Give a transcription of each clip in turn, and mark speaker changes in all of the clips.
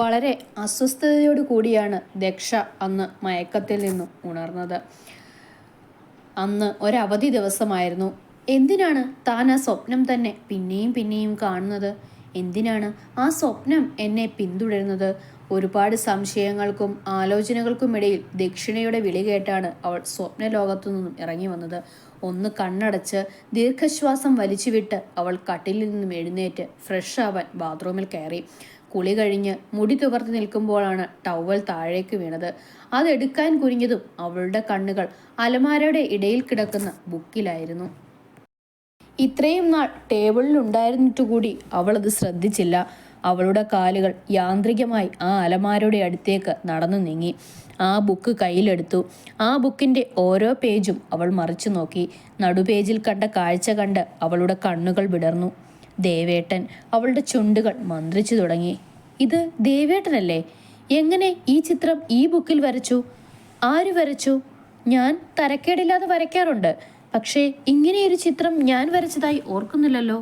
Speaker 1: വളരെ അസ്വസ്ഥതയോടു കൂടിയാണ് ദക്ഷ അന്ന് മയക്കത്തിൽ നിന്നും ഉണർന്നത്. അന്ന് ഒരവധി ദിവസമായിരുന്നു. എന്തിനാണ് താൻ ആ സ്വപ്നം തന്നെ പിന്നെയും പിന്നെയും കാണുന്നത്? എന്തിനാണ് ആ സ്വപ്നം എന്നെ പിന്തുടരുന്നത്? ഒരുപാട് സംശയങ്ങൾക്കും ആലോചനകൾക്കും ഇടയിൽ ദക്ഷിണയുടെ വിളി കേട്ടാണ് അവൾ സ്വപ്നലോകത്തു നിന്നും ഇറങ്ങി വന്നത്. ഒന്ന് കണ്ണടച്ച് ദീർഘശ്വാസം വലിച്ചുവിട്ട് അവൾ കട്ടിലിൽ നിന്നും എഴുന്നേറ്റ് ഫ്രഷ് ആവാൻ ബാത്റൂമിൽ കയറി. കുളി കഴിഞ്ഞ് മുടി തുവർത്തി നിൽക്കുമ്പോഴാണ് ടവൽ താഴേക്ക് വീണത്. അതെടുക്കാൻ കുനിഞ്ഞതും അവളുടെ കണ്ണുകൾ അലമാരയുടെ ഇടയിൽ കിടക്കുന്ന ബുക്കിലായിരുന്നു. ഇത്രയും നാൾ ടേബിളിൽ ഉണ്ടായിരുന്നിട്ട് കൂടി അവൾ അത് ശ്രദ്ധിച്ചില്ല. അവളുടെ കാലുകൾ യാന്ത്രികമായി ആ അലമാരയുടെ അടുത്തേക്ക് നടന്നു നീങ്ങി. ആ ബുക്ക് കയ്യിലെടുത്തു. ആ ബുക്കിന്റെ ഓരോ പേജും അവൾ മറിച്ചു നോക്കി. നടുപേജിൽ കണ്ട കാഴ്ച കണ്ട് അവളുടെ കണ്ണുകൾ വിടർന്നു. ദേവേട്ടൻ അവളുടെ ചുണ്ടുകൾ മന്ത്രിച്ചു തുടങ്ങി. ഇത് ദേവേട്ടനല്ലേ? എങ്ങനെ ഈ ചിത്രം ഈ ബുക്കിൽ വരച്ചു? ആര് വരച്ചു? ഞാൻ തരക്കേടില്ലാതെ വരയ്ക്കാറുണ്ട്. പക്ഷേ ഇങ്ങനെയൊരു ചിത്രം ഞാൻ വരച്ചതായി ഓർക്കുന്നില്ലല്ലോ.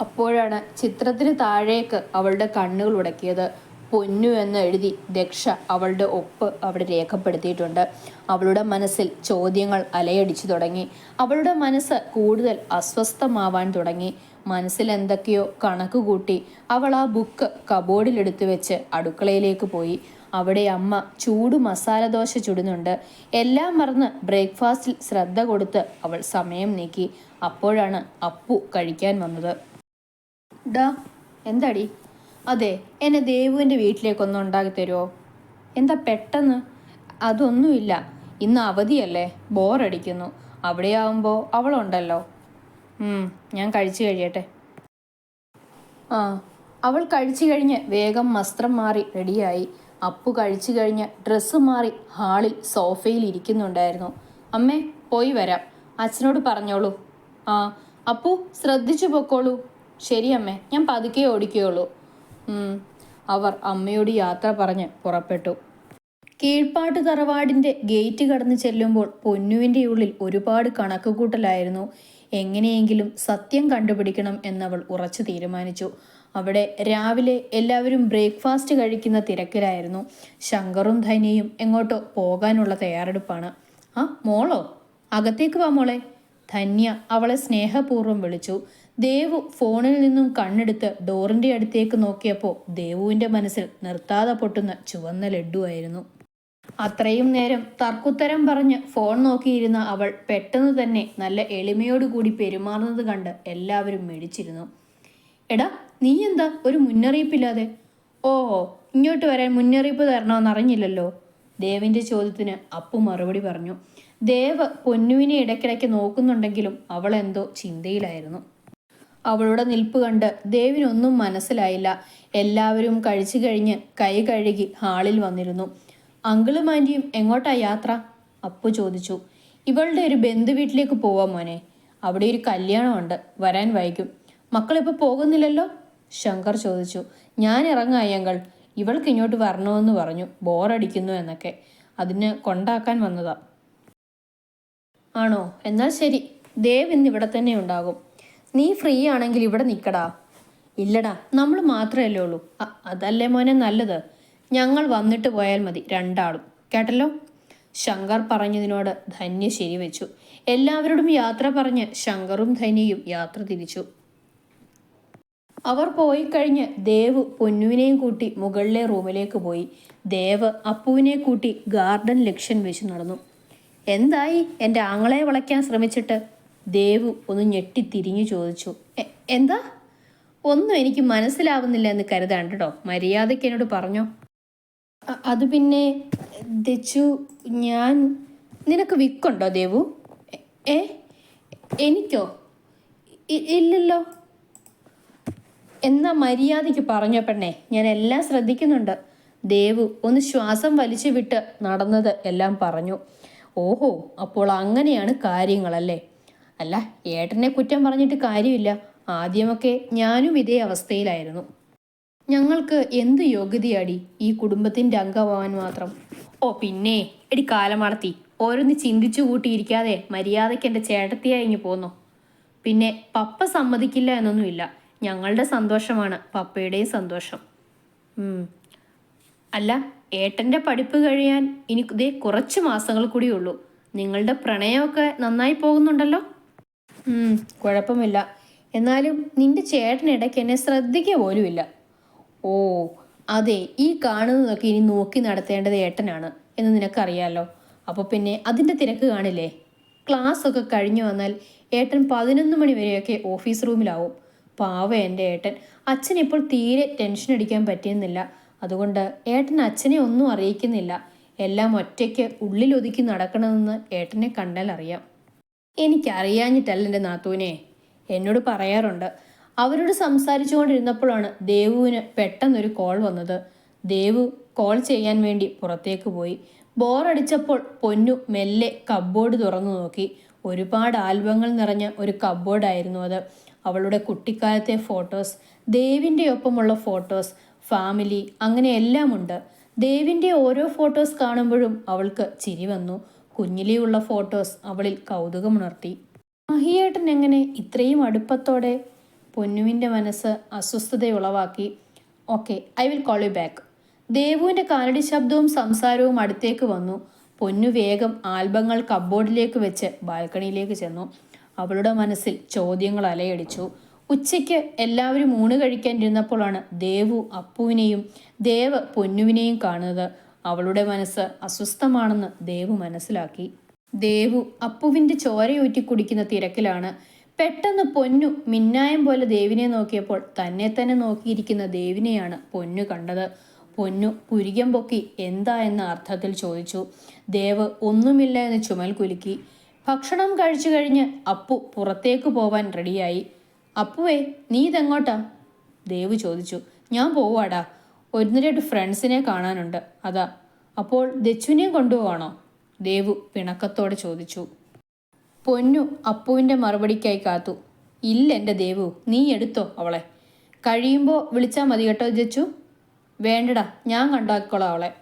Speaker 1: അപ്പോഴാണ് ചിത്രത്തിന് താഴേക്ക് അവളുടെ കണ്ണുകൾ ഉടക്കിയത്. പൊന്നു എന്ന് എഴുതി ദക്ഷ അവളുടെ ഒപ്പ് അവിടെ രേഖപ്പെടുത്തിയിട്ടുണ്ട്. അവളുടെ മനസ്സിൽ ചോദ്യങ്ങൾ അലയടിച്ചു തുടങ്ങി. അവളുടെ മനസ്സ് കൂടുതൽ അസ്വസ്ഥമാവാൻ തുടങ്ങി. മനസ്സിൽ എന്തൊക്കെയോ കണക്ക് കൂട്ടി അവൾ ആ ബുക്ക് കബോർഡിലെടുത്തു വെച്ച് അടുക്കളയിലേക്ക് പോയി. അവിടെ അമ്മ ചൂട് മസാല ദോശ ചുടുന്നുണ്ട്. എല്ലാം മറന്ന് ബ്രേക്ക്ഫാസ്റ്റിൽ ശ്രദ്ധ കൊടുത്ത് അവൾ സമയം നീക്കി. അപ്പോഴാണ് അപ്പു കഴിക്കാൻ വന്നത്. ഡാ എന്താടി? അതെ എന്നെ ദേവുവിന്റെ വീട്ടിലേക്കൊന്ന് ഉണ്ടാക്കി തരുമോ എന്താ പെട്ടെന്ന്? അതൊന്നുമില്ല. ഇന്ന് അവധിയല്ലേ? ബോറടിക്കുന്നു. അവിടെയാവുമ്പോൾ അവളുണ്ടല്ലോ. ഞാൻ കഴിച്ചു കഴിയട്ടെ. ആ അവൾ കഴിച്ചു കഴിഞ്ഞ് വേഗം വസ്ത്രം മാറി റെഡിയായി. അപ്പു കഴിച്ചു കഴിഞ്ഞ് ഡ്രസ്സ് മാറി ഹാളിൽ സോഫയിൽ ഇരിക്കുന്നുണ്ടായിരുന്നു. അമ്മേ പോയി വരാം. അച്ഛനോട് പറഞ്ഞോളൂ. ആ അപ്പു ശ്രദ്ധിച്ചു പൊക്കോളൂ. ശരി അമ്മേ ഞാൻ പതുക്കെ ഓടിക്കുകയുള്ളൂ. അവർ അമ്മയോട് യാത്ര പറഞ്ഞ് പുറപ്പെട്ടു. കീഴ്പാട്ട് തറവാടിന്റെ ഗേറ്റ് കടന്നു ചെല്ലുമ്പോൾ പൊന്നുവിന്റെ ഉള്ളിൽ ഒരുപാട് കണക്കുകൂട്ടലായിരുന്നു. എങ്ങനെയെങ്കിലും സത്യം കണ്ടുപിടിക്കണം എന്നവൾ ഉറച്ചു തീരുമാനിച്ചു. അവിടെ രാവിലെ എല്ലാവരും ബ്രേക്ക്ഫാസ്റ്റ് കഴിക്കുന്ന തിരക്കിലായിരുന്നു. ശങ്കറും ധനിയും എങ്ങോട്ടോ പോകാനുള്ള തയ്യാറെടുപ്പാണ്. ആ മോളോ? അകത്തേക്ക് വാ മോളെ. ധന്യ അവളെ സ്നേഹപൂർവം വിളിച്ചു. ദേവു ഫോണിൽ നിന്നും കണ്ണെടുത്ത് ഡോറിന്റെ അടുത്തേക്ക് നോക്കിയപ്പോൾ ദേവുവിന്റെ മനസ്സിൽ നിർത്താതെ പൊട്ടുന്ന ചുവന്ന ലഡുവായിരുന്നു അത്രയും നേരം തർക്കുത്തരം പറഞ്ഞ് ഫോൺ നോക്കിയിരുന്ന അവൾ പെട്ടെന്ന് തന്നെ നല്ല എളിമയോടുകൂടി പെരുമാറുന്നത് കണ്ട് എല്ലാവരും മേടിച്ചിരുന്നു. എടാ നീ എന്താ? ഒരു മുന്നറിയിപ്പില്ലാതെ? ഓ ഇങ്ങോട്ട് വരാൻ മുന്നറിയിപ്പ് തരണമെന്ന് അറിഞ്ഞില്ലല്ലോ? ചോദ്യത്തിന് അപ്പു മറുപടി പറഞ്ഞു. ദേവ് പൊന്നുവിനെ ഇടയ്ക്കിടയ്ക്ക് നോക്കുന്നുണ്ടെങ്കിലും അവൾ എന്തോ ചിന്തയിലായിരുന്നു. അവളുടെ നിൽപ്പ് കണ്ട് ദേവിനൊന്നും മനസ്സിലായില്ല. എല്ലാവരും കഴിച്ചു കഴിഞ്ഞ് കൈ കഴുകി ഹാളിൽ വന്നിരുന്നു. അങ്കിളും ആന്റിയും എങ്ങോട്ടാ യാത്ര? അപ്പു ചോദിച്ചു. ഇവളുടെ ഒരു ബന്ധു വീട്ടിലേക്ക് പോവാം മോനെ. അവിടെ ഒരു കല്യാണമുണ്ട്. വരാൻ വൈകും. മക്കളിപ്പോൾ പോകുന്നില്ലല്ലോ? ശങ്കർ ചോദിച്ചു. ഞാൻ ഇറങ്ങായി അങ്കൾ. ഇവൾക്ക് ഇങ്ങോട്ട് വരണമെന്ന് പറഞ്ഞു. ബോറടിക്കുന്നു എന്നൊക്കെ. അതിന് കൊണ്ടാക്കാൻ വന്നതാ. ആണോ? എന്നാൽ ശരി. ദേവ് ഇന്ന് ഇവിടെ തന്നെ ഉണ്ടാകും. നീ ഫ്രീ ആണെങ്കിൽ ഇവിടെ നിൽക്കടാ ഇല്ലടാ നമ്മൾ മാത്രമല്ലേ ഉള്ളൂ. അതല്ലേ മോനെ നല്ലത്? ഞങ്ങൾ വന്നിട്ട് പോയാൽ മതി രണ്ടാളും. കേട്ടല്ലോ? ശങ്കർ പറഞ്ഞതിനോട് ധന്യ ശരിവെച്ചു എല്ലാവരോടും യാത്ര പറഞ്ഞ് ശങ്കറും ധന്യയും യാത്ര തിരിച്ചു. അവർ പോയി കഴിഞ്ഞ് ദേവ് പൊന്നുവിനെയും കൂട്ടി മുകളിലെ റൂമിലേക്ക് പോയി. ദേവ് അപ്പുവിനെ കൂട്ടി ഗാർഡൻ ലക്ഷ്യം വെച്ച് നടന്നു. എന്തായി? എന്റെ ആങ്ങളെ വളയ്ക്കാൻ ശ്രമിച്ചിട്ട്? ദേവു ഒന്ന് ഞെട്ടിത്തിരിഞ്ഞു ചോദിച്ചു എന്താ? ഒന്നും എനിക്ക് മനസ്സിലാവുന്നില്ല എന്ന് കരുതാണ്ട് കേട്ടോ മര്യാദയ്ക്ക് എന്നോട് പറഞ്ഞോ. അത് പിന്നെ ദച്ചു ഞാൻ നിനക്ക് വിക്കുണ്ടോ ദേവു? ഏ എനിക്കോ? ഇല്ലല്ലോ. എന്നാ മര്യാദയ്ക്ക് പറഞ്ഞോ പെണ്ണേ. ഞാൻ എല്ലാം ശ്രദ്ധിക്കുന്നുണ്ട്. ദേവു ഒന്ന് ശ്വാസം വലിച്ചു വിട്ട് നടന്നത് എല്ലാം പറഞ്ഞു. ഓഹോ അപ്പോൾ അങ്ങനെയാണ് കാര്യങ്ങളല്ലേ? അല്ല ഏട്ടനെ കുറ്റം പറഞ്ഞിട്ട് കാര്യമില്ല. ആദ്യമൊക്കെ ഞാനും ഇതേ അവസ്ഥയിലായിരുന്നു. ഞങ്ങൾക്ക് എന്ത് യോഗ്യതയാടി ഈ കുടുംബത്തിന്റെ അംഗമാവാൻ മാത്രം? ഓ പിന്നെ. എടി കാലമാർത്തി ഓരോന്ന് ചിന്തിച്ചു കൂട്ടിയിരിക്കാതെ മര്യാദയ്ക്ക് എന്റെ ചേട്ടത്തിയായി ഇങ്ങ് പോന്നു. പിന്നെ പപ്പ സമ്മതിക്കില്ല എന്നൊന്നുമില്ല. ഞങ്ങളുടെ സന്തോഷമാണ് പപ്പയുടെയും സന്തോഷം. അല്ല ഏട്ടന്റെ പഠിപ്പ് കഴിയാൻ ഇനി ഇതേ കുറച്ച് മാസങ്ങൾ കൂടിയേ ഉള്ളൂ. നിങ്ങളുടെ പ്രണയമൊക്കെ നന്നായി പോകുന്നുണ്ടല്ലോ? കുഴപ്പമില്ല. എന്നാലും നിന്റെ ചേട്ടൻ ഇടയ്ക്ക് എന്നെ ശ്രദ്ധിക്കുക പോലുമില്ല. ഓ അതെ ഈ കാണുന്നതൊക്കെ ഇനി നോക്കി നടത്തേണ്ടത് ഏട്ടനാണ് എന്ന് നിനക്കറിയാലോ. അപ്പോൾ പിന്നെ അതിന്റെ തിരക്ക് കാണില്ലേ? ക്ലാസ് ഒക്കെ കഴിഞ്ഞു വന്നാൽ ഏട്ടൻ പതിനൊന്ന് മണി വരെയൊക്കെ ഓഫീസ് റൂമിലാവും. പാവ എന്റെ ഏട്ടൻ. അച്ഛൻ ഇപ്പോൾ തീരെ ടെൻഷൻ അടിക്കാൻ പറ്റിയെന്നില്ല. അതുകൊണ്ട് ഏട്ടൻ അച്ഛനെ ഒന്നും അറിയിക്കുന്നില്ല. എല്ലാം ഒറ്റയ്ക്ക് ഉള്ളിലൊതുക്കി നടക്കണമെന്ന് ഏട്ടനെ കണ്ടാൽ അറിയാം എനിക്കറിയാഞ്ഞിട്ടല്ല എന്റെ നാത്തൂനെ. എന്നോട് പറയാറുണ്ട്. അവരോട് സംസാരിച്ചുകൊണ്ടിരുന്നപ്പോഴാണ് ദേവുവിന് പെട്ടെന്നൊരു കോൾ വന്നത്. ദേവു കോൾ ചെയ്യാൻ വേണ്ടി പുറത്തേക്ക് പോയി. ബോറടിച്ചപ്പോൾ പൊന്നു മെല്ലെ കബ്ബോർഡ് തുറന്നു നോക്കി. ഒരുപാട് ആൽബങ്ങൾ നിറഞ്ഞ ഒരു കബ്ബോർഡായിരുന്നു അത്. അവളുടെ കുട്ടിക്കാലത്തെ ഫോട്ടോസ് ദേവിന്റെ ഒപ്പമുള്ള ഫോട്ടോസ് ഫാമിലി അങ്ങനെ എല്ലാം ഉണ്ട് ദേവിന്റെ ഓരോ ഫോട്ടോസ് കാണുമ്പോഴും അവൾക്ക് ചിരി വന്നു. കുഞ്ഞിലെയുള്ള ഫോട്ടോസ് അവളിൽ കൗതുകമുണർത്തി. മഹിയേട്ടൻ എങ്ങനെ ഇത്രയും അടുപ്പത്തോടെ പൊന്നുവിന്റെ മനസ്സ് അസ്വസ്ഥതയുളവാക്കി? Okay I will call you back. ദേവുവിന്റെ കാലടി ശബ്ദവും സംസാരവും അടുത്തേക്ക് വന്നു. പൊന്നു വേഗം ആൽബങ്ങൾ കബോർഡിലേക്ക് വെച്ച് ബാൽക്കണിയിലേക്ക് ചെന്നു. അവളുടെ മനസ്സിൽ ചോദ്യങ്ങൾ അലയടിച്ചു. ഉച്ചയ്ക്ക് എല്ലാവരും ഊണ് കഴിക്കാനിരുന്നപ്പോഴാണ് ദേവു അപ്പുവിനെയും ദേവ് പൊന്നുവിനെയും കാണുന്നത്. അവളുടെ മനസ്സ് അസ്വസ്ഥമാണെന്ന് ദേവു മനസ്സിലാക്കി. ദേവു അപ്പുവിന്റെ ചോരയൂറ്റി കുടിക്കുന്ന തിരക്കിലാണ്. പെട്ടെന്ന് പൊന്നു മിന്നായം പോലെ ദേവിനെ നോക്കിയപ്പോൾ തന്നെ തന്നെ നോക്കിയിരിക്കുന്ന ദേവിനെയാണ് പൊന്നു കണ്ടത്. പൊന്നു പുരികം പൊക്കി എന്താ എന്ന അർത്ഥത്തിൽ ചോദിച്ചു. ദേവ് ഒന്നുമില്ല എന്ന് ചുമൽ കുലുക്കി. ഭക്ഷണം കഴിച്ചു കഴിഞ്ഞ് അപ്പു പുറത്തേക്ക് പോവാൻ റെഡിയായി. അപ്പുവേ നീ ഇതെങ്ങോട്ടാ? ദേവ് ചോദിച്ചു. ഞാൻ പോവാടാ. ഒന്ന് രണ്ട് ഫ്രണ്ട്സിനെ കാണാനുണ്ട്. അതാ. അപ്പോൾ ദച്ചുവിനെയും കൊണ്ടുപോവാണോ? ദേവു പിണക്കത്തോടെ ചോദിച്ചു. പൊന്നു അപ്പുവിന്റെ മറുപടിക്കായി കാത്തു. ഇല്ല എന്റെ ദേവു നീ എടുത്തോ അവളെ. കഴിയുമ്പോൾ വിളിച്ചാൽ മതി കേട്ടോ ജച്ചു വേണ്ടടാ ഞാൻ കണ്ടാക്കിക്കോളാം അവളെ.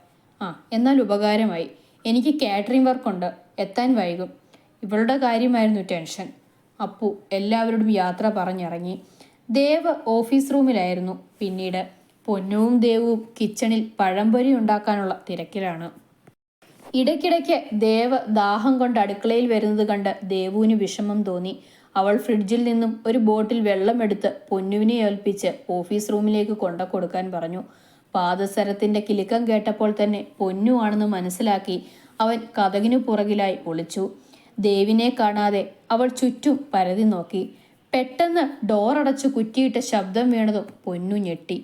Speaker 1: ആ എന്നാൽ ഉപകാരമായി. എനിക്ക് കാറ്ററിംഗ് വർക്കുണ്ട് എത്താൻ വൈകും. ഇവളുടെ കാര്യമായിരുന്നു ടെൻഷൻ. അപ്പു എല്ലാവരോടും യാത്ര പറഞ്ഞിറങ്ങി. ദേവ് ഓഫീസ് റൂമിലായിരുന്നു പിന്നീട്. പൊന്നുവും ദേവും കിച്ചണിൽ പഴംപൊരി ഉണ്ടാക്കാനുള്ള തിരക്കിലാണ്. ഇടയ്ക്കിടയ്ക്ക് ദേവ് ദാഹം കൊണ്ട് അടുക്കളയിൽ വരുന്നത് കണ്ട് ദേവുവിന് വിഷമം തോന്നി. അവൾ ഫ്രിഡ്ജിൽ നിന്നും ഒരു ബോട്ടിൽ വെള്ളമെടുത്ത് പൊന്നുവിനെ ഏൽപ്പിച്ച് ഓഫീസ് റൂമിലേക്ക് കൊണ്ട കൊടുക്കാൻ പറഞ്ഞു. പാദസരത്തിന്റെ കിലുക്കം കേട്ടപ്പോൾ തന്നെ പൊന്നു ആണെന്ന് മനസ്സിലാക്കി അവൻ കഥകിനു പുറകിലായി ഒളിച്ചു. ദേവിനെ കാണാതെ അവൾ ചുറ്റും പരതി നോക്കി. പെട്ടെന്ന് ഡോറടച്ചു കുറ്റിയിട്ട ശബ്ദം വീണതും പൊന്നു ഞെട്ടി.